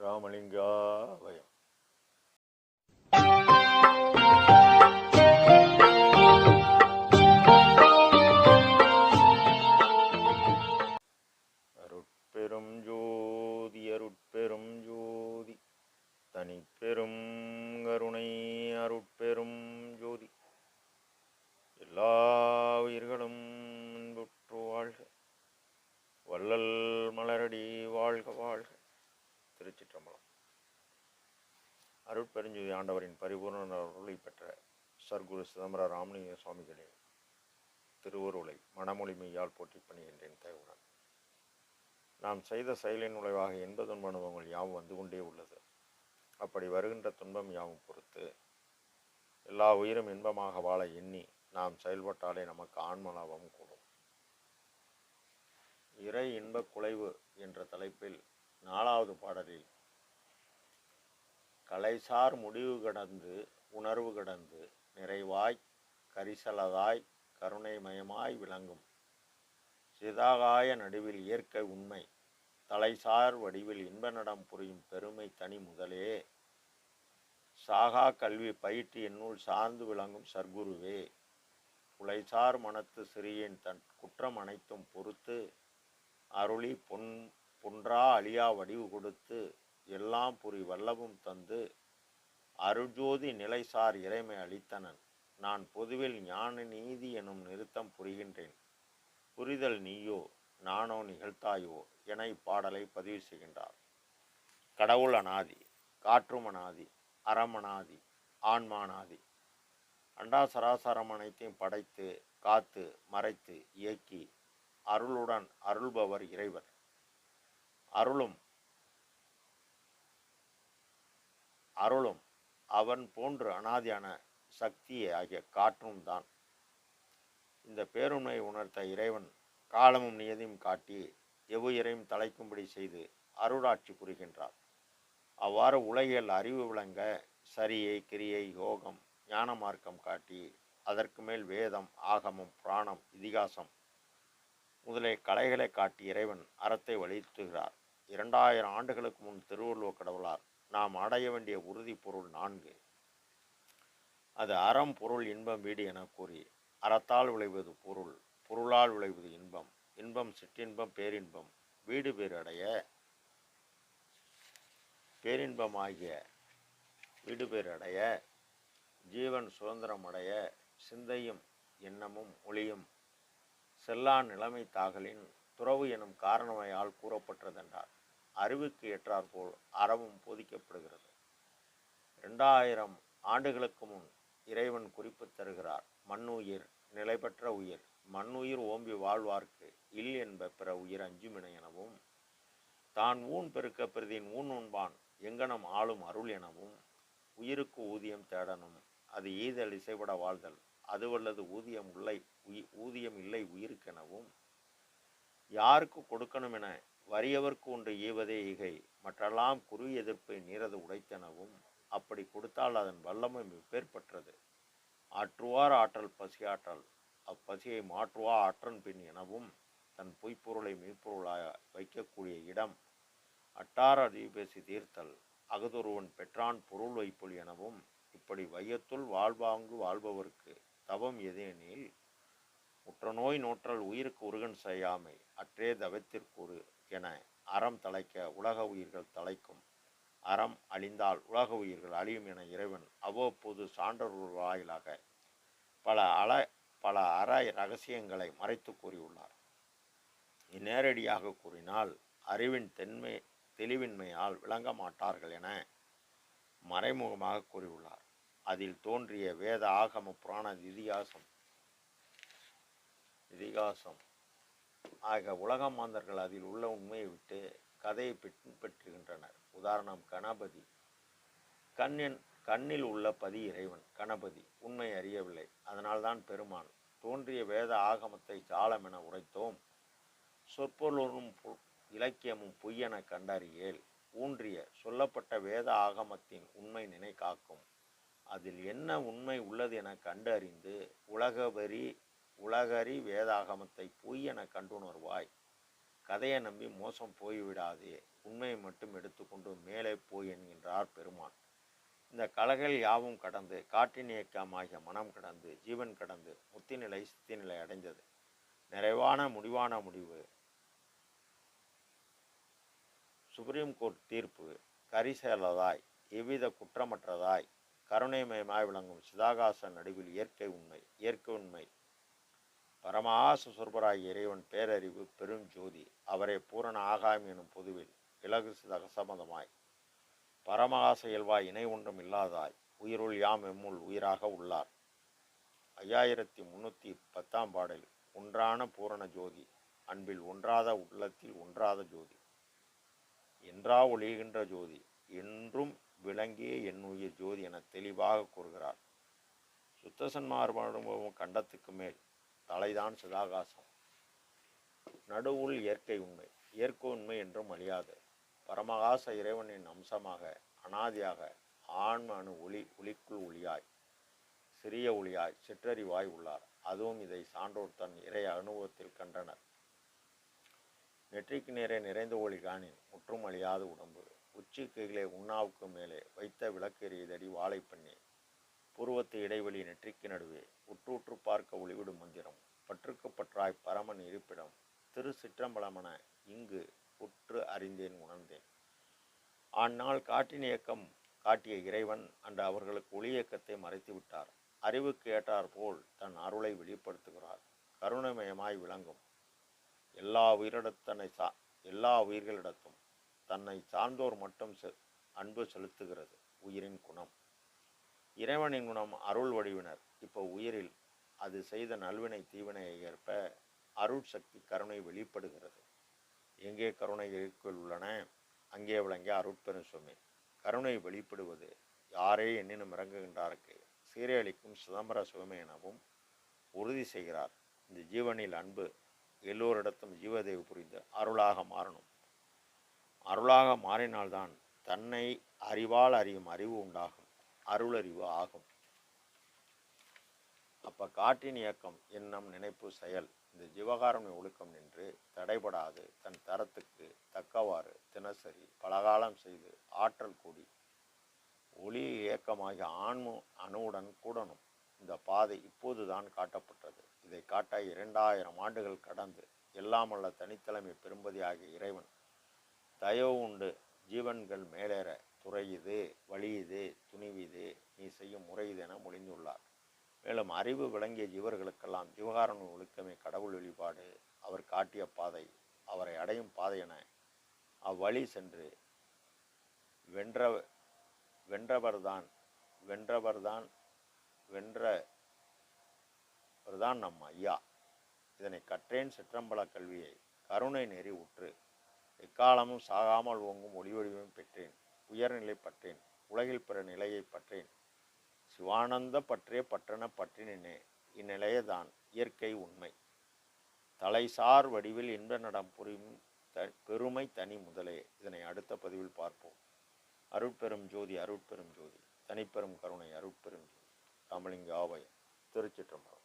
ராமலிங்கா வயம் அருட்பெரும் ஜோதி அருட்பெரும் ஜோதி தனிப்பெரும் கருணை அருட்பெரும் ஜோதி எல்லா உயிர்களும் இன்புற்று வாழ்க வள்ளல் மலரடி வாழ்க வாழ்க திருச்சிற்றம்பலம் அருட்பெருஞ்சுதி ஆண்டவரின் பரிபூர்ண அருளை பெற்ற சர்க்குரு சிதம்பர ராமலிங்க சுவாமிகளின் திருவருளை மனமொழிமையால் போற்றி பணிகின்றேன் தேவுடன் நாம் செய்த செயலின் விளைவாக இன்ப துன்ப அனுபவங்கள் யாவும் வந்து கொண்டே உள்ளது. அப்படி வருகின்ற துன்பம் யாவும் பொறுத்து எல்லா உயிரும் இன்பமாக வாழ எண்ணி நாம் செயல்பட்டாலே நமக்கு ஆன்மலாபம் கூடும். இறை இன்பக் குலைவு என்ற தலைப்பில் நாலாவது பாடலில் கலைசார் முடிவு கடந்து உணர்வு கடந்து நிறைவாய் கரிசலதாய் கருணைமயமாய் விளங்கும். சிதாகாய நடுவில் இயற்கை உண்மை தலைசார் வடிவில் இன்ப நடம் புரியும் பெருமை தனி முதலே. சாகா கல்வி பயிற்று என்னுள் சார்ந்து விளங்கும் சர்க்குருவே. புலைசார் மனத்து சிறியேன் தன் குற்றம் அனைத்தும் பொறுத்து அருளி பொன் பொன்றா அழியா வடிவு கொடுத்து எல்லாம் புரி வல்லவும் தந்து அருஜோதி நிலைசார் இறைமை அளித்தனன். நான் பொதுவில் ஞான நீதி எனும் நிறுத்தம் புரிகின்றேன். புரிதல் நீயோ நானோ நிகழ்த்தாயோ என இப்பாடலை பதிவு செய்கின்றார். கடவுள் அனாதி காற்றும் அனாதி அறமனாதி ஆன்மானாதி. அண்டா சராசரம் அனைத்தையும் படைத்து காத்து மறைத்து இயக்கி அருளுடன் அருள்பவர் இறைவர். அருளும் அருளும் அவன் போன்று அனாதியான சக்தியே ஆகிய காற்றும் தான். இந்த பேருண்மை உணர்த்த இறைவன் காலமும் நியதியும் காட்டி எவ்வுயிரையும் தலைக்கும்படி செய்து அருளாட்சி புரிகின்றார். அவ்வாறு உலகில் அறிவு விளங்க சரியை கிரியை யோகம் ஞான மார்க்கம் காட்டி அதற்கு மேல் வேதம் ஆகமம் புராணம் இதிகாசம் முதலிய கலைகளை காட்டி இறைவன் அறத்தை வலியுறுத்துகிறார். இரண்டாயிரம் ஆண்டுகளுக்கு முன் திருவள்ளுவர் கடவுளார் நாம் அடைய வேண்டிய உறுதி பொருள் நான்கு. அது அறம் பொருள் இன்பம் வீடு என கூறி அறத்தால் விளைவது பொருள் பொருளால் விளைவது இன்பம். இன்பம் சிற்றின்பம் பேரின்பம். வீடு பேரடைய அடைய பேரின்பமாகிய வீடு பேரடைய அடைய ஜீவன் சுதந்திரம் அடைய சிந்தையும் எண்ணமும் ஒளியும் செல்லா நிலைமை தாகலின் துறவு எனும் காரணமையால் கூறப்பட்டதென்றார். அறிவுக்கு ஏற்றாற்போல் அறவும் போதிக்கப்படுகிறது. ரெண்டாயிரம் ஆண்டுகளுக்கு முன் இறைவன் குறிப்பு தருகிறார் மண்ணுயிர் நிலைபெற்ற உயிர் மண்ணுயிர் ஓம்பி வாழ்வார்க்கு இல் என்ப பிற உயிர் அஞ்சுமின எனவும் தான் ஊன் பெருக்க பிரதியின் ஊன் உண்பான் எங்கனம் ஆளும் அருள் எனவும் உயிருக்கு ஊதியம் தேடணும் அது ஈதல் இசைபட வாழ்தல் அதுவல்லது ஊதியம் உள்ளை உயி ஊதியம் இல்லை உயிருக்கெனவும் யாருக்கு கொடுக்கணும் என வறியவர்க்கு ஒன்று ஈவதே ஈகை மற்றெல்லாம் குரு எதிர்ப்பை நீரது உடைத்தெனவும் அப்படி கொடுத்தால் அதன் வல்லமை பெற்றது ஆற்றுவார் ஆற்றல் பசியாற்றல். அப்பசியை மாற்றுவா ஆற்றன் பின் எனவும் தன் பொய்ப்பொருளை மெய்ப்பொருளாக வைக்கக்கூடிய இடம். அட்டார அதிபேசி தீர்த்தல். அகதொருவன் பெற்றான் பொருள் வைப்புள் எனவும் இப்படி வையத்துள் வாழ்வாங்கு வாழ்பவர்க்கு தவம் எதேனில்? உற்ற நோய் நோற்றல் உயிருக்கு உருகன் செய்யாமை. அற்றே தவத்திற்குரு என அறம் தலைக்க உலக உயிர்கள் தலைக்கும். அறம் அழிந்தால் உலக உயிர்கள் அழியும் என இறைவன் அவ்வப்போது சான்றோர் வாயிலாக பல அல பல அற ரகசியங்களை மறைத்து கூறியுள்ளார். நேரடியாக கூறினால் அறிவின் தென்மை தெளிவின்மையால் விளங்க மாட்டார்கள் என மறைமுகமாக கூறியுள்ளார். அதில் தோன்றிய வேத ஆகம புராண இதிகாசம் இதிகாசம் ஆக உலக மாந்தர்கள் அதில் உள்ள உண்மையை விட்டு கதையை பின்பற்றுகின்றனர் உதாரணம் கணபதி. கண்ணின் கண்ணில் உள்ள பதி இறைவன் கணபதி. உண்மை அறியவில்லை. அதனால்தான் பெருமான் தோன்றிய வேத ஆகமத்தை சாலம் என உரைத்தோம். சொற்பொருளும் பொ- இலக்கியமும் பொய்யென கண்டறியேல் ஊன்றிய சொல்லப்பட்ட வேத ஆகமத்தின் உண்மை நினை காக்கும் அதில் என்ன உண்மை உள்ளது என கண்டறிந்து உலகவரி உலகறி வேதாகமத்தை பொய் என கண்டுணர்வாய். கதையை நம்பி மோசம் போய்விடாதே. உண்மையை மட்டும் எடுத்துக்கொண்டு மேலே போய் என்கின்றார் பெருமான். இந்த கலகள் யாவும் கடந்து காற்றின் இயக்கமாகிய மனம் கடந்து ஜீவன் கடந்து முத்திநிலை சித்திநிலை அடைந்தது. நிறைவான முடிவான முடிவு. சுப்ரீம் கோர்ட் தீர்ப்பு. கரிசேலதாய் எவ்வித குற்றமற்றதாய் கருணைமயமாய் விளங்கும் சிதாகாச நடுவில் இயற்கை உண்மை இயற்கை உண்மை. பரமாச சொற்பராய் இறைவன் பேரறிவு பெரும் ஜோதி அவரே பூரண ஆகாயம் எனும் பொதுவில் இலகு சிதகசமதமாய் பரமகாச இயல்வாய் இணை ஒன்றும் இல்லாதாய் உயிருள் யாம் எம்முள் உயிராக உள்ளார். ஐயாயிரத்தி முன்னூற்றி பத்தாம் பாடல் ஒன்றான பூரண ஜோதி அன்பில் ஒன்றாத உள்ளத்தில் ஒன்றாத ஜோதி. என்றா ஒளிகின்ற ஜோதி என்றும் விளங்கிய என் உயிர் ஜோதி என தெளிவாக கூறுகிறார். சுத்தசன்மார் கண்டத்துக்கு மேல் தலைதான் சிதாகாசம். நடுவுள் இயற்கை உண்மை. இயற்கை உண்மை என்றும் அழியாது. பரமகாச இறைவனின் அம்சமாக அனாதியாக ஆன்ம அணு ஒளி ஒளிக்குள் ஒளியாய் சிறிய ஒளியாய் சிற்றறிவாய் உள்ளார். அதுவும் இதை சான்றோர் தன் இறை அனுபவத்தில் கண்டனர். நெற்றிக்கு நேரே நிறைந்த ஒளி காணின் முற்றும் அழியாத உடம்பு. உச்சி கீழே உண்ணாவுக்கு மேலே வைத்த விளக்கெறியதடி வாழை பண்ணி புருவத்து இடைவெளி நெற்றிக்கு நடுவே உற்றுற்று பார்க்க ஒளிவிடும் மந்திரம். பற்றுக்கு பற்றாய் பரமன் இருப்பிடம் திரு சிற்றம்பலமென இங்கு உற்று அறிந்தேன் உணர்ந்தேன். ஆனால் காட்டின் இயக்கம் காட்டிய இறைவன் அன்று அவர்களுக்கு ஒளி இயக்கத்தை மறைத்து விட்டார். அறிவுக்கு ஏற்றார் போல் தன் அருளை வெளிப்படுத்துகிறார். கருணமயமாய் விளங்கும். எல்லா உயிரிடத்தனை சா எல்லா உயிர்களிடத்தும் தன்னை சார்ந்தோர் மட்டும் செ அன்பு செலுத்துகிறது உயிரின் குணம். இறைவனின் குணம் அருள் வடிவினர். இப்போ உயிரில் அது செய்த நல்வினை தீவினையை ஏற்ப அருள் சக்தி கருணை வெளிப்படுகிறது. எங்கே கருணை உள்ளன? அங்கே விளங்கிய அருட்பெரும் சுவாமி. கருணை வெளிப்படுவது யாரே எண்ணினும் இறங்குகின்றாருக்கு. சீரழிக்கும் சிதம்பர சுவாமி எனவும் உறுதி செய்கிறார். இந்த ஜீவனில் அன்பு எல்லோரிடத்தும் ஜீவதேவி புரிந்து அருளாக மாறணும். அருளாக மாறினால்தான் தன்னை அறிவால் அறியும் அறிவு உண்டாகும். அருளறிவு ஆகும். அப்ப காற்றின் இயக்கம் எண்ணம் நினைப்பு செயல் இந்த ஜீவகாரண்ய ஒழுக்கம் நின்று தடைபடாது தன் தரத்துக்கு தக்கவாறு தினசரி பலகாலம் செய்து ஆற்றல் கூடி ஒளி இயக்கமாகிய ஆன்மு அணுவுடன் கூடணும். இந்த பாதை இப்போதுதான் காட்டப்பட்டது. இதை காட்ட இரண்டாயிரம் ஆண்டுகள் கடந்து எல்லாமல்ல தனித்தலைமை பெரும்பதி ஆகிய இறைவன் தயவு உண்டு ஜீவன்கள் மேலேற துறையுது துணிவு இது நீ செய்யும் முறையுது என மொழிந்துள்ளார். மேலும் அறிவு விளங்கிய ஜீவர்களுக்கெல்லாம் ஜீவகாரண ஒழுக்கமே கடவுள் வழிபாடு அவர் காட்டிய பாதை அவரை அடையும் பாதை என அவ்வழி சென்று வென்ற வென்றவர்தான் வென்றவர்தான் வென்றவர்தான் நம் ஐயா. இதனை கற்றேன் சிற்றம்பல கல்வியை கருணை நெறி உற்று எக்காலமும் சாகாமல் ஓங்கும் ஒளிவடிவம் பெற்றேன். உயர்நிலை பற்றேன் உலகில் பிற நிலையை பற்றேன். சிவானந்த பற்றிய பற்றன பற்றினே இந்நிலையதான் இயற்கை உண்மை. தலைசார் வடிவில் இன்ப நடம் புரியும் த பெருமை தனி முதலே. இதனை அடுத்த பதிவில் பார்ப்போம். அருட்பெரும் ஜோதி அருட்பெரும் ஜோதி தனிப்பெரும் கருணை அருட்பெரும் ஜோதி. தமிழிங்க ஆவயம் திருச்சிற்றம்பலம்.